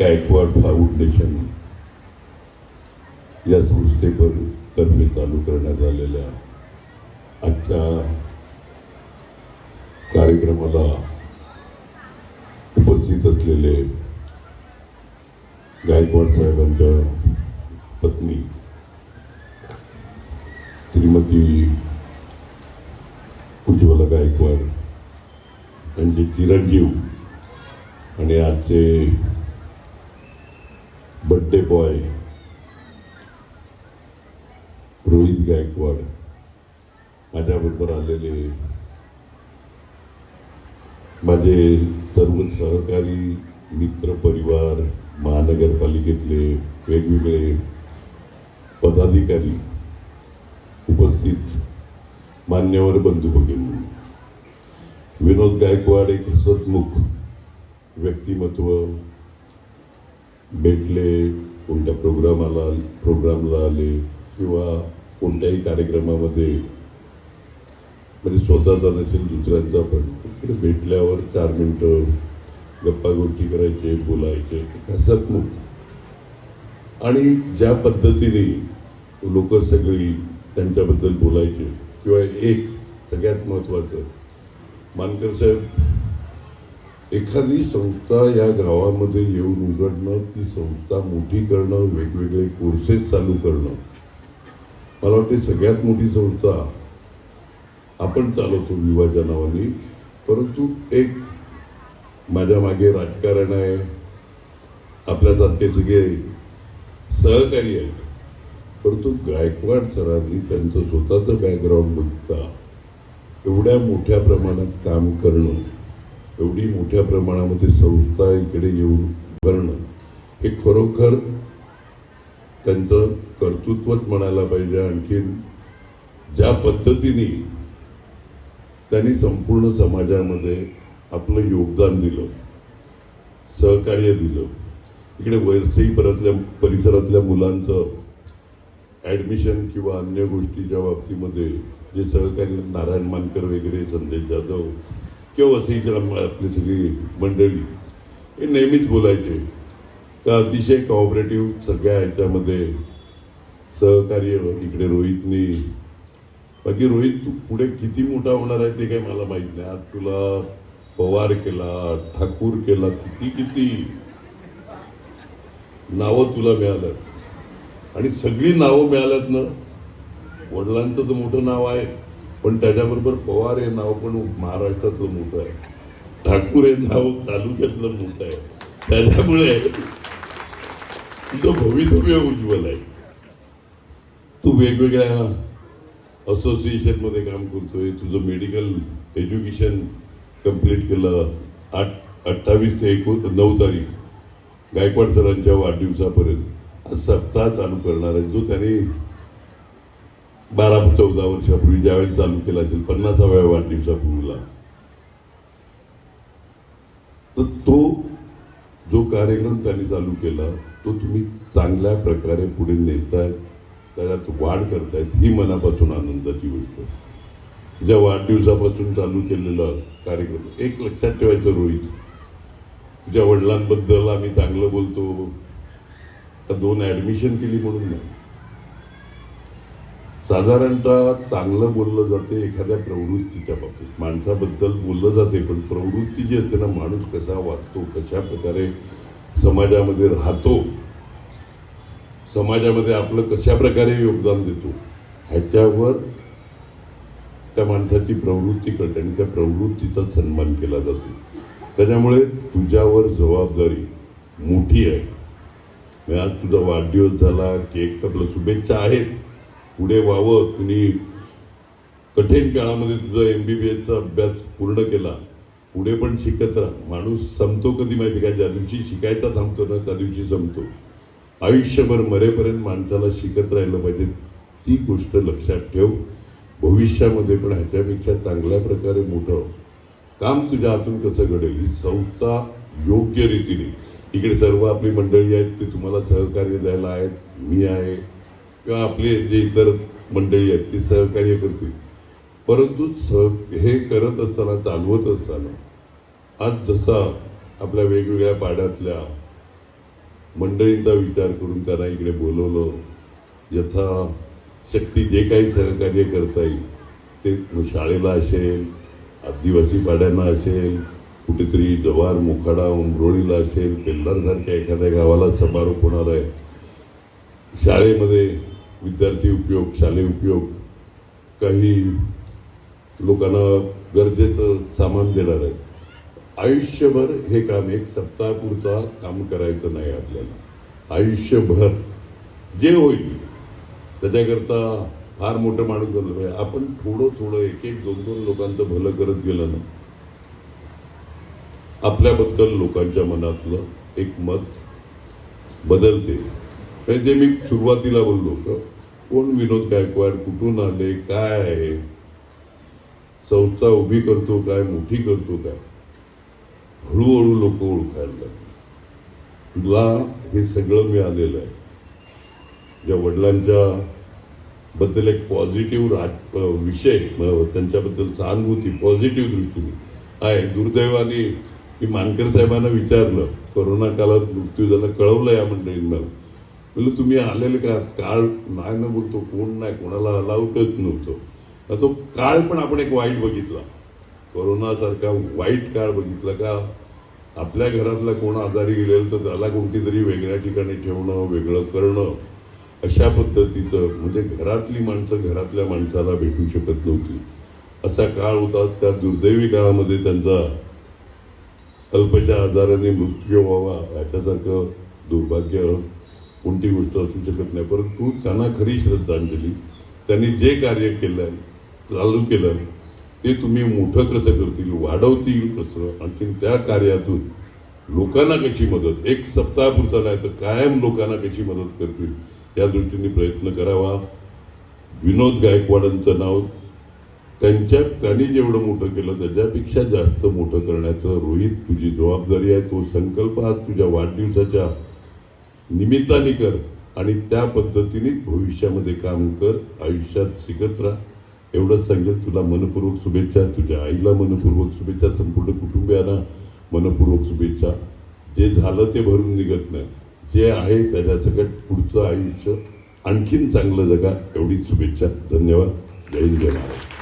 Gaikwad foundation या संस्थेवर तर्फे चालू करण्यात आलेल्या आजच्या कार्यक्रमाला उपस्थित असलेले गायकवाड साहेबांच्या पत्नी श्रीमती उज्ज्वला गायकवाड त्यांचे चिरंजीव आणि आजचे बड्डे बॉय रोहित गायकवाड माझ्याबरोबर आलेले. माझे सर्व सहकारी मित्र परिवार महानगरपालिकेतले वेगवेगळे पदाधिकारी उपस्थित. मान्यवर बंधू भगिनी. विनोद गायकवाड एक हसतमुख व्यक्तिमत्व भेटले कोणत्या प्रोग्रामाला प्रोग्रामला आले किंवा कोणत्याही कार्यक्रमामध्ये म्हणजे स्वतःचा नसेल दुसऱ्यांचा पण तिकडे भेटल्यावर चार मिनटं गप्पा गोष्टी करायचे बोलायचे हसतमुख आणि ज्या पद्धतीने लोक सगळी त्यांच्याबद्दल बोलायचे किंवा एक सगळ्यात महत्त्वाचं मानकर साहेब एखादी संस्था या गावामध्ये येऊन उघडणं ती संस्था मोठी करणं वेगवेगळे कोर्सेस चालू करणं. मला वाटते सगळ्यात मोठी संस्था आपण चालवतो विवाच्या नावाने परंतु एक माझ्या मागे राजकारण आहे. आपल्यासारखे सगळे सहकारी आहेत. परंतु गायकवाड सरांनी त्यांचं स्वतःचं बॅकग्राऊंड बघता एवढ्या मोठ्या प्रमाणात काम करणं एवढी मोठ्या प्रमाणामध्ये संस्था इकडे येऊन करणं हे खरोखर त्यांचं कर्तृत्वच म्हणायला पाहिजे. आणखीन ज्या पद्धतीने त्यांनी संपूर्ण समाजामध्ये आपलं योगदान दिलं सहकार्य दिलं इकडे वरचई परतल्या परिसरातल्या मुलांचं ॲडमिशन किंवा अन्य गोष्टीच्या बाबतीमध्ये जे सहकार्य नारायण मानकर वगैरे संदेश जाधव किंवा वसईच्या आपली सगळी मंडळी? हे नेहमीच बोलायचे. का अतिशय कॉपरेटिव्ह सगळ्या ह्याच्यामध्ये सहकार्य इकडे रोहितनी. बाकी रोहित तू पुढे किती मोठा होणार आहे ते काही मला माहीत नाही. आज तुला पवार केला ठाकूर केला किती किती? नावं तुला मिळाल्यात. आणि सगळी नावं मिळाल्यात ना वडिलांचं तर मोठं नाव आहे. पण त्याच्याबरोबर पवार हे नाव पण महाराष्ट्राचं मोठं आहे. ठाकूर हे नाव तालुक्यातलं मोठं आहे. त्याच्यामुळे तुझं भवितव्य उज्ज्वल आहे. तू वेगवेगळ्या असोसिएशनमध्ये काम करतोय. तुझं मेडिकल एज्युकेशन कंप्लीट केलं. आठ अठ्ठावीस ते एकोण नऊ तारीख गायकवाड सरांच्या वाढदिवसापर्यंत. सप्ताह चालू करणार आहे. जो त्याने बारा चौदा वर्षापूर्वी ज्यावेळी चालू केला असेल पन्नासाव्या वाढदिवसापूर्वीला. तर तो जो कार्यक्रम त्यांनी चालू केला तो तुम्ही चांगल्या प्रकारे पुढे नेतायत त्याच्यात वाढ करतायत ही मनापासून आनंदाची गोष्ट ज्या वाढदिवसापासून चालू केलेला कार्यक्रम एक लक्षात ठेवायचं रोहित तुझ्या वडिलांबद्दल आम्ही चांगलं बोलतो दोन ॲडमिशन केली म्हणून नाही. साधारणतः चांगलं बोललं जाते एखाद्या प्रवृत्तीच्या बाबतीत. माणसाबद्दल बोललं जाते पण प्रवृत्ती जी असते ना माणूस कसा वागतो कशा प्रकारे समाजामध्ये राहतो समाजामध्ये आपलं कशा प्रकारे योगदान देतो ह्याच्यावर त्या माणसाची प्रवृत्ती कळते आणि त्या प्रवृत्तीचा सन्मान केला जातो. त्याच्यामुळे तुझ्यावर जबाबदारी मोठी आहे. आज तुझा वाढदिवस झाला केक कापला शुभेच्छा आहेत. पुढे व्हावं. तुम्ही कठीण काळामध्ये तुझा एम बी बी एसचा अभ्यास पूर्ण केला पुढे पण शिकत राहा. माणूस संपतो कधी माहिती का? ज्या दिवशी शिकायचा थांबतो ना त्या दिवशी संपतो. आयुष्यभर मरेपर्यंत माणसाला शिकत राहिलं पाहिजे ती गोष्ट लक्षात ठेव. भविष्यामध्ये पण ह्याच्यापेक्षा चांगल्या प्रकारे मोठं काम तुझ्या हातून कसं घडेल ही संस्था योग्य रीतीने. इकडे सर्व आपली मंडळी आहेत ते तुम्हाला सहकार्य द्यायला आहेत मी आहे. किंवा आपले जे इतर मंडळी आहेत ती सहकार्य करतील. परंतु सह हे करत असताना चालवत असताना आज जसा आपल्या वेगवेगळ्या पाड्यातल्या मंडळींचा विचार करून त्यांना इकडे बोलवलं यथा शक्ती जे काही सहकार्य करता येईल ते शाळेला असेल आदिवासी पाड्यांना असेल कुठेतरी जव्हार मोखाडा उमरोळीला असेल पेल्लारसारख्या एखाद्या गावाला समारोप होणार आहे. शाळेमध्ये विद्यार्थी उपयोग शालेय उपयोग काही लोकांना गरजेचं सामान देणार आहेत. आयुष्यभर हे काम एक सप्ताहापुरता काम करायचं नाही आपल्याला. आयुष्यभर जे होईल त्याच्याकरता फार मोठं माणूस बनलं पाहिजे. आपण थोडं थोडं एक एक दोन दोन लोकांचं भलं करत गेलं ना आपल्याबद्दल लोकांच्या मनातलं एक मत बदलते. म्हणजे ते मी सुरुवातीला बोललो का कोण विनोद गायकवाड कुठून आले काय आहे? संस्था उभी करतो काय मोठी करतो काय? हळूहळू लोक ओळखायला लागले. तुला हे सगळं मिळालेलं आहे. ज्या वडिलांच्या बद्दल एक पॉझिटिव्ह राज विषय त्यांच्याबद्दल सहानुभूती पॉझिटिव्ह दृष्टीने. आहे दुर्दैवाने की मानकर साहेबांना विचारलं कोरोना काळात मृत्यू झाला कळवलं या मंडळींना. म्हणलं तुम्ही आलेले का? काळ नाही ना बोलतो कोण नाही कोणाला अलाउटच नव्हतं. तो काळ पण आपण एक वाईट बघितला. कोरोनासारखा वाईट काळ बघितला का? आपल्या घरातला कोण आजारी गेलेलं तर त्याला कोणती तरी वेगळ्या ठिकाणी ठेवणं वेगळं करणं अशा पद्धतीचं म्हणजे घरातली माणसं घरातल्या माणसाला भेटू शकत नव्हती. असा काळ होता त्या दुर्दैवी काळामध्ये त्यांचा अल्पशा आजाराने मृत्यू व्हावा याच्यासारखं दुर्भाग्य कोणती गोष्ट असू शकत नाही. परंतु त्यांना खरी श्रद्धांजली त्यांनी जे कार्य केलं चालू केलं ते तुम्ही मोठं कसं करतील वाढवतील कसं? आणखीन त्या कार्यातून लोकांना कशी मदत? एक सप्ताहापुरता नाही तर कायम लोकांना कशी मदत करतील? या दृष्टीने प्रयत्न करावा. विनोद गायकवाडांचं नाव त्यांच्या त्यांनी जेवढं मोठं केलं त्याच्यापेक्षा जास्त मोठं करण्याचं रोहित तुझी जबाबदारी आहे. तो संकल्प आज तुझ्या वाढदिवसाच्या निमित्ताने कर आणि त्या पद्धतीने भविष्यामध्ये काम कर आयुष्यात शिकत राहा. एवढंच सांगेल तुला मनपूर्वक शुभेच्छा तुझ्या आईला मनपूर्वक शुभेच्छा संपूर्ण कुटुंबियांना मनपूर्वक शुभेच्छा. जे झालं ते भरून निघत नाही. जे आहे त्याच्या सगळ्यात पुढचं आयुष्य आणखीन चांगलं जगा एवढीच शुभेच्छा. धन्यवाद. जय हिंद जय महाराज